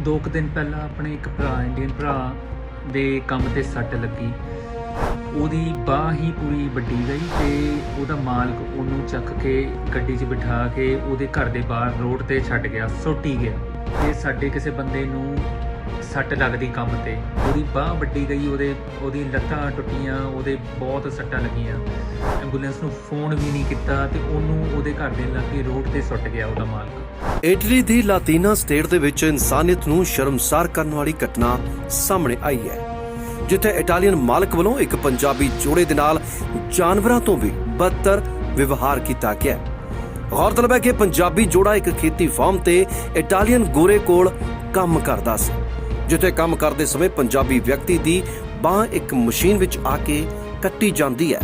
ਦੋ ਕੁ ਦਿਨ ਪਹਿਲਾਂ ਆਪਣੇ ਇੱਕ ਭਰਾ ਇੰਡੀਅਨ ਭਰਾ ਦੇ ਕੰਮ ਤੇ ਸੱਟ ਲੱਗੀ। ਉਹਦੀ ਬਾਹ ਹੀ ਪੂਰੀ ਵੱਡੀ ਗਈ ਤੇ ਉਹਦਾ ਮਾਲਕ ਉਹਨੂੰ ਚੱਕ ਕੇ ਗੱਡੀ 'ਚ ਬਿਠਾ ਕੇ ਉਹਦੇ ਘਰ ਦੇ ਬਾਹਰ ਰੋਡ ਤੇ ਛੱਡ ਗਿਆ, ਸੁੱਟੀ ਗਿਆ। ਤੇ ਸਾਡੇ ਕਿਸੇ ਬੰਦੇ ਨੂੰ ਸੱਟ ਲੱਗਦੀ ਕੰਮ ਤੇ। ਉਹਦੀ ਬਾਹ ਵੱਡੀ ਗਈ, ਉਹਦੇ, ਉਹਦੀ ਲੱਤਾਂ ਟੁੱਟੀਆਂ, ਉਹਦੇ ਬਹੁਤ ਸੱਟਾਂ ਲੱਗੀਆਂ। ਐਂਬੂਲੈਂਸ ਨੂੰ ਫੋਨ ਵੀ ਨਹੀਂ ਕੀਤਾ ਤੇ ਉਹਨੂੰ ਉਹਦੇ ਘਰ ਦੇ ਲਾਗੇ ਰੋਡ ਤੇ ਸੁੱਟ ਗਿਆ ਉਹਦਾ ਮਾਲਕ। ਇਟਲੀ ਦੀ ਲਾਤੀਨਾ ਸਟੇਟ ਦੇ ਵਿੱਚ ਇਨਸਾਨੀਅਤ ਨੂੰ ਸ਼ਰਮਸਾਰ ਕਰਨ ਵਾਲੀ ਘਟਨਾ ਸਾਹਮਣੇ ਆਈ ਹੈ, ਜਿੱਥੇ ਇਟਾਲੀਅਨ ਮਾਲਕ ਵੱਲੋਂ ਇੱਕ ਪੰਜਾਬੀ ਜੋੜੇ ਦੇ ਨਾਲ ਜਾਨਵਰਾਂ ਤੋਂ ਵੀ ਬਦਤਰ ਵਿਵਹਾਰ ਕੀਤਾ ਗਿਆ। ਗੌਰਤਲਬ ਹੈ ਕਿ ਪੰਜਾਬੀ ਜੋੜਾ ਇੱਕ ਖੇਤੀ ਫਾਰਮ ਤੇ ਇਟਾਲੀਅਨ ਗੋਰੇ ਕੋਲ ਕੰਮ ਕਰਦਾ ਸੀ। ਜਿੱਥੇ ਕੰਮ ਕਰਦੇ ਸਮੇਂ ਪੰਜਾਬੀ ਵਿਅਕਤੀ ਦੀ ਬਾਹ ਇੱਕ ਮਸ਼ੀਨ ਵਿੱਚ ਆ ਕੇ ਕੱਟੀ ਜਾਂਦੀ ਹੈ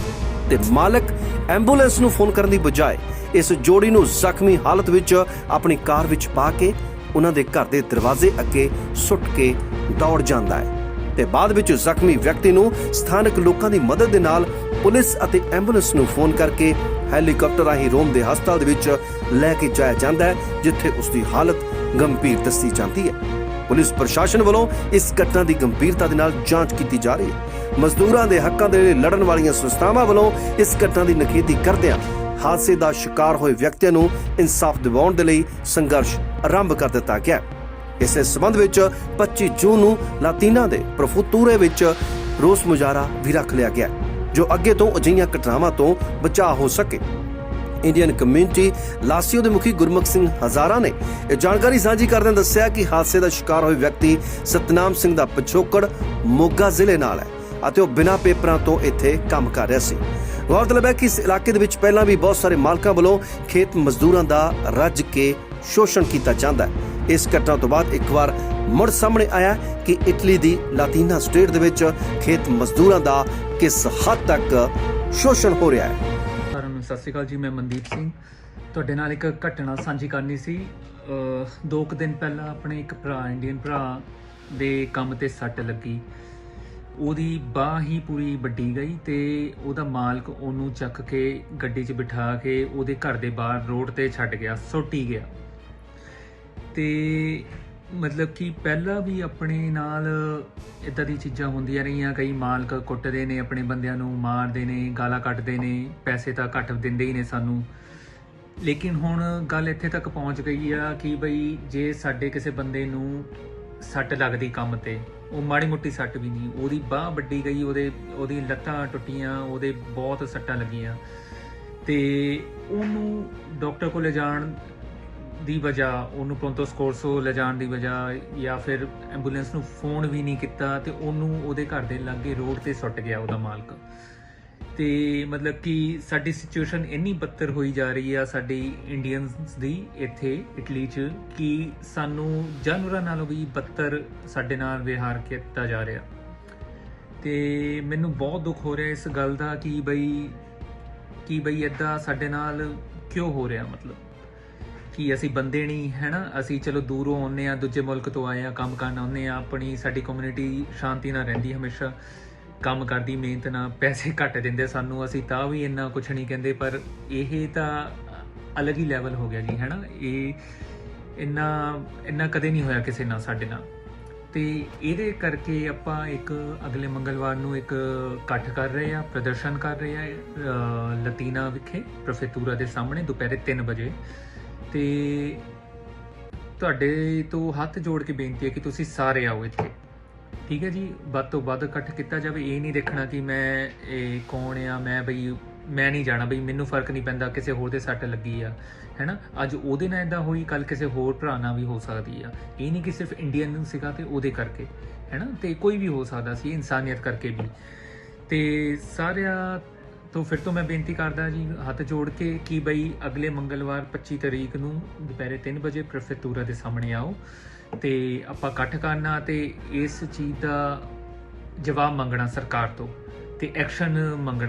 ਤੇ ਮਾਲਕ ਐਂਬੂਲੈਂਸ ਨੂੰ ਫੋਨ ਕਰਨ ਦੀ ਬਜਾਏ ਇਸ ਜੋੜੀ ਨੂੰ ਜ਼ਖਮੀ ਹਾਲਤ ਵਿੱਚ ਆਪਣੀ ਕਾਰ ਵਿੱਚ ਪਾ ਕੇ ਉਹਨਾਂ ਦੇ ਘਰ ਦੇ ਦਰਵਾਜ਼ੇ ਅੱਗੇ ਸੁੱਟ ਕੇ ਦੌੜ ਜਾਂਦਾ ਹੈ ਤੇ ਬਾਅਦ ਵਿੱਚ ਜ਼ਖਮੀ ਵਿਅਕਤੀ ਨੂੰ ਸਥਾਨਕ ਲੋਕਾਂ ਦੀ ਮਦਦ ਦੇ ਨਾਲ ਪੁਲਿਸ ਅਤੇ ਐਂਬੂਲੈਂਸ ਨੂੰ ਫੋਨ ਕਰਕੇ ਹੈਲੀਕਾਪਟਰ ਰਾਹੀਂ ਰੋਮ ਦੇ ਹਸਪਤਾਲ ਦੇ ਵਿੱਚ ਲੈ ਕੇ ਜਾਇਆ ਜਾਂਦਾ ਹੈ, ਜਿੱਥੇ ਉਸ ਦੀ ਹਾਲਤ ਗੰਭੀਰ ਦੱਸੀ ਜਾਂਦੀ ਹੈ। ਪੁਲਿਸ ਪ੍ਰਸ਼ਾਸਨ ਵੱਲੋਂ ਇਸ ਘਟਨਾ ਦੀ ਗੰਭੀਰਤਾ ਦੇ ਨਾਲ ਜਾਂਚ ਕੀਤੀ ਜਾ ਰਹੀ ਹੈ। ਮਜ਼ਦੂਰਾਂ ਦੇ ਹੱਕਾਂ ਦੇ ਲਈ ਲੜਨ ਵਾਲੀਆਂ ਸੰਸਥਾਵਾਂ ਵੱਲੋਂ ਇਸ ਘਟਨਾ ਦੀ ਨਖੇਦੀ ਕਰਦਿਆਂ ਹਾਦਸੇ ਦਾ ਸ਼ਿਕਾਰ ਹੋਏ ਵਿਅਕਤੀਆਂ ਨੂੰ ਇਨਸਾਫ ਦਿਵਾਉਣ ਦੇ ਲਈ ਸੰਘਰਸ਼ ਆਰੰਭ ਕਰ ਦਿੱਤਾ ਗਿਆ ਇਸੇ ਸਬੰਧ ਵਿੱਚ 25 ਜੂਨ ਨੂੰ ਲਾਤੀਨਾ ਦੇ ਪ੍ਰਫੁੱਤੂਰੇ ਵਿੱਚ ਰੋਸ ਮੁਜ਼ਾਹਰਾ ਵੀ ਰੱਖ ਲਿਆ ਗਿਆ ਜੋ ਅੱਗੇ ਤੋਂ ਅਜਿਹੀਆਂ ਘਟਨਾਵਾਂ ਤੋਂ ਬਚਾਅ ਹੋ ਸਕੇ। ਇੰਡੀਅਨ ਕਮਿਊਨਿਟੀ ਲਾਸੀਓ ਦੇ ਮੁਖੀ ਗੁਰਮੁਖ ਸਿੰਘ ਹਜ਼ਾਰਾ ਨੇ ਇਹ ਜਾਣਕਾਰੀ ਸਾਂਝੀ ਕਰਦਿਆਂ ਦੱਸਿਆ ਕਿ ਹਾਦਸੇ ਦਾ ਸ਼ਿਕਾਰ ਹੋਏ ਵਿਅਕਤੀ ਸਤਨਾਮ ਸਿੰਘ ਦਾ ਪਿਛੋਕੜ ਮੋਗਾ ਜ਼ਿਲ੍ਹੇ ਨਾਲ ਹੈ ਅਤੇ ਉਹ ਬਿਨਾਂ ਪੇਪਰਾਂ ਤੋਂ ਇੱਥੇ ਕੰਮ ਕਰ ਰਿਹਾ ਸੀ। ਗੌਰਤਲਬ ਹੈ ਕਿ ਇਸ ਇਲਾਕੇ ਦੇ ਵਿੱਚ ਪਹਿਲਾਂ ਵੀ ਬਹੁਤ ਸਾਰੇ ਮਾਲਕਾਂ ਵੱਲੋਂ ਖੇਤ ਮਜ਼ਦੂਰਾਂ ਦਾ ਰੱਜ ਕੇ ਸ਼ੋਸ਼ਣ ਕੀਤਾ ਜਾਂਦਾ ਹੈ। ਇਸ ਘਟਨਾ ਤੋਂ ਬਾਅਦ ਇੱਕ ਵਾਰ ਮੁੜ ਸਾਹਮਣੇ ਆਇਆ ਕਿ ਇਟਲੀ ਦੀ ਲਾਤੀਨਾ ਸਟੇਟ ਦੇ ਵਿੱਚ ਖੇਤ ਮਜ਼ਦੂਰਾਂ ਦਾ ਕਿਸ ਹੱਦ ਤੱਕ ਸ਼ੋਸ਼ਣ ਹੋ ਰਿਹਾ ਹੈ। ਸਤਿ ਸ਼੍ਰੀ ਅਕਾਲ ਜੀ, ਮੈਂ ਮਨਦੀਪ ਸਿੰਘ। ਤੁਹਾਡੇ ਨਾਲ ਇੱਕ ਘਟਨਾ ਸਾਂਝੀ ਕਰਨੀ ਸੀ। ਦੋ ਕੁ ਦਿਨ ਪਹਿਲਾਂ ਆਪਣੇ ਇੱਕ ਭਰਾ ਇੰਡੀਅਨ ਭਰਾ ਦੇ ਕੰਮ ਤੇ ਸੱਟ ਲੱਗੀ। ਉਹਦੀ ਬਾਹ ਹੀ ਪੂਰੀ ਵੱਡੀ ਗਈ ਤੇ ਉਹਦਾ ਮਾਲਕ ਉਹਨੂੰ ਚੱਕ ਕੇ ਗੱਡੀ 'ਚ ਬਿਠਾ ਕੇ ਉਹਦੇ ਘਰ ਦੇ ਬਾਹਰ ਰੋਡ ਤੇ ਛੱਡ ਗਿਆ, ਸੁੱਟੀ ਗਿਆ। ਤੇ ਮਤਲਬ ਕਿ ਪਹਿਲਾਂ ਵੀ ਆਪਣੇ ਨਾਲ ਇਦਾਂ ਦੀ ਚੀਜ਼ਾਂ ਹੁੰਦੀਆਂ ਰਹੀਆਂ, ਕਈ ਮਾਲਕ ਕੁੱਟਦੇ ਨੇ ਆਪਣੇ ਬੰਦਿਆਂ ਨੂੰ, ਮਾਰਦੇ ਨੇ, ਗਾਲਾਂ ਕੱਢਦੇ ਨੇ, ਪੈਸੇ ਤਾਂ ਘੱਟ ਦਿੰਦੇ ਹੀ ਨੇ ਸਾਨੂੰ। ਲੇਕਿਨ ਹੁਣ ਗੱਲ ਇੱਥੇ ਤੱਕ ਪਹੁੰਚ ਗਈ ਆ ਕਿ ਬਈ ਜੇ ਸਾਡੇ ਕਿਸੇ ਬੰਦੇ ਨੂੰ ਸੱਟ ਲੱਗਦੀ ਕੰਮ ਤੇ, ਉਹ ਮਾੜੀ ਮੋਟੀ ਸੱਟ ਵੀ ਨਹੀਂ, ਉਹਦੀ ਬਾਹ ਵੱਡੀ ਗਈ, ਉਹਦੇ, ਉਹਦੀ ਲੱਤਾਂ ਟੁੱਟੀਆਂ, ਉਹਦੇ ਬਹੁਤ ਸੱਟਾਂ ਲੱਗੀਆਂ। ਤੇ ਉਹਨੂੰ ਡਾਕਟਰ ਕੋਲ ਜਾਣ ਦੀ ਵਜ੍ਹਾ, ਉਹਨੂੰ ਪ੍ਰੋਂਤੋ ਸਕੋਰਸੋ ਲਿਜਾਣ ਦੀ ਵਜ੍ਹਾ ਜਾਂ ਫਿਰ ਐਂਬੂਲੈਂਸ ਨੂੰ ਫੋਨ ਵੀ ਨਹੀਂ ਕੀਤਾ ਤੇ ਉਹਨੂੰ ਉਹਦੇ ਘਰ ਦੇ ਲਾਗੇ ਰੋਡ ਤੇ ਸੁੱਟ ਗਿਆ ਉਹਦਾ ਮਾਲਕ। ਤੇ ਮਤਲਬ ਕਿ ਸਾਡੀ ਸਿਚੁਏਸ਼ਨ ਇੰਨੀ ਬੱਤਰ ਹੋਈ ਜਾ ਰਹੀ ਆ ਸਾਡੀ ਇੰਡੀਅਨਸ ਦੀ ਇੱਥੇ ਇਟਲੀ 'ਚ ਕਿ ਸਾਨੂੰ ਜਾਨਵਰਾਂ ਨਾਲੋਂ ਵੀ ਬੱਤਰ ਸਾਡੇ ਨਾਲ ਵਿਹਾਰ ਕੀਤਾ ਜਾ ਰਿਹਾ। ਤੇ ਮੈਨੂੰ ਬਹੁਤ ਦੁੱਖ ਹੋ ਰਿਹਾ ਇਸ ਗੱਲ ਦਾ ਕਿ ਬਈ ਕਿ ਬਈ ਇਦਾਂ ਸਾਡੇ ਨਾਲ ਕਿਉਂ ਹੋ ਰਿਹਾ ਮਤਲਬ? ਕਿ ਅਸੀਂ ਬੰਦੇ ਨਹੀਂ, ਹੈਨਾ? ਅਸੀਂ ਚਲੋ ਦੂਰੋਂ ਆਉਂਦੇ ਆ ਦੂਜੇ ਮੁਲਕ ਤੋਂ ਆਏ ਆ ਕੰਮ ਕਰਨ ਆਉਂਦੇ ਆ ਆਪਣੀ ਸਾਡੀ ਕਮਿਊਨਿਟੀ ਸ਼ਾਂਤੀ ਨਾਲ ਰਹਿੰਦੀ ਹਮੇਸ਼ਾ, ਕੰਮ ਕਰਦੀ, ਮਿਹਨਤ ਨਾਲ ਪੈਸੇ ਘੱਟ ਦਿੰਦੇ ਸਾਨੂੰ, ਅਸੀਂ ਤਾਂ ਵੀ ਇੰਨਾ ਕੁਝ ਨਹੀਂ ਕਹਿੰਦੇ, ਪਰ ਇਹ ਤਾਂ ਅਲੱਗ ਹੀ ਲੈਵਲ ਹੋ ਗਿਆ ਜੀ, ਹੈਨਾ? ਇਹ ਇੰਨਾ ਇੰਨਾ ਕਦੇ ਨਹੀਂ ਹੋਇਆ ਕਿਸੇ ਨਾਲ ਸਾਡੇ ਨਾਲ। ਤੇ ਇਹਦੇ ਕਰਕੇ ਆਪਾਂ ਇੱਕ ਅਗਲੇ ਮੰਗਲਵਾਰ ਨੂੰ ਇੱਕ ਇਕੱਠ ਕਰ ਰਹੇ ਆ ਪ੍ਰਦਰਸ਼ਨ ਕਰ ਰਹੇ ਆ ਲਤੀਨਾ ਵਿਖੇ ਪ੍ਰੋਫੈਸੂਰਾ ਦੇ ਸਾਹਮਣੇ, ਦੁਪਹਿਰੇ 3 ਵਜੇ। ਤੇ ਤੁਹਾਡੇ ਤੋਂ ਹੱਥ ਜੋੜ ਕੇ ਬੇਨਤੀ ਹੈ ਕਿ ਤੁਸੀਂ ਸਾਰੇ ਆਓ ਇੱਥੇ। ਠੀਕ ਹੈ ਜੀ? ਵੱਧ ਤੋਂ ਵੱਧ ਇਕੱਠ ਕੀਤਾ ਜਾਵੇ। ਇਹ ਨਹੀਂ ਦੇਖਣਾ ਕਿ ਮੈਂ, ਇਹ ਕੌਣ ਆ, ਮੈਂ ਬਈ, ਮੈਂ ਨਹੀਂ ਜਾਣਾ। ਬਈ ਮੈਨੂੰ ਫ਼ਰਕ ਨਹੀਂ ਪੈਂਦਾ, ਕਿਸੇ ਹੋਰ ਦੇ ਸੱਟ ਲੱਗੀ ਆ, ਹੈਨਾ? ਅੱਜ ਉਹਦੇ ਨਾਲ ਇਦਾਂ ਹੋਈ ਕੱਲ ਕਿਸੇ ਹੋਰ ਭਰਾ ਨਾਲ ਵੀ ਹੋ ਸਕਦੀ ਆ। ਇਹ ਨਹੀਂ ਕਿ ਸਿਰਫ ਇੰਡੀਅਨ ਸੀਗਾ ਤੇ ਉਹਦੇ ਕਰਕੇ, ਹੈਨਾ? ਤੇ ਕੋਈ ਵੀ ਹੋ ਸਕਦਾ ਸੀ, ਇਨਸਾਨੀਅਤ ਕਰਕੇ ਵੀ। ਤੇ ਸਾਰਿਆਂ ਤੋਂ ਫਿਰ ਤੋਂ ਮੈਂ ਬੇਨਤੀ ਕਰਦਾ ਜੀ, ਹੱਥ ਜੋੜ ਕੇ ਕਿ ਬਈ ਅਗਲੇ ਮੰਗਲਵਾਰ 25 ਤਰੀਕ ਨੂੰ ਦੁਪਹਿਰੇ 3 ਵਜੇ ਪ੍ਰੋਫੈਸੂਰਾ ਦੇ ਸਾਹਮਣੇ ਆਓ ਤੇ ਆਪਾਂ ਇਕੱਠ ਕਰਨਾ ਤੇ ਇਸ ਚੀਜ਼ ਦਾ ਜਵਾਬ ਮੰਗਣਾ ਸਰਕਾਰ ਤੋਂ ਤੇ ਐਕਸ਼ਨ ਮੰਗਣਾ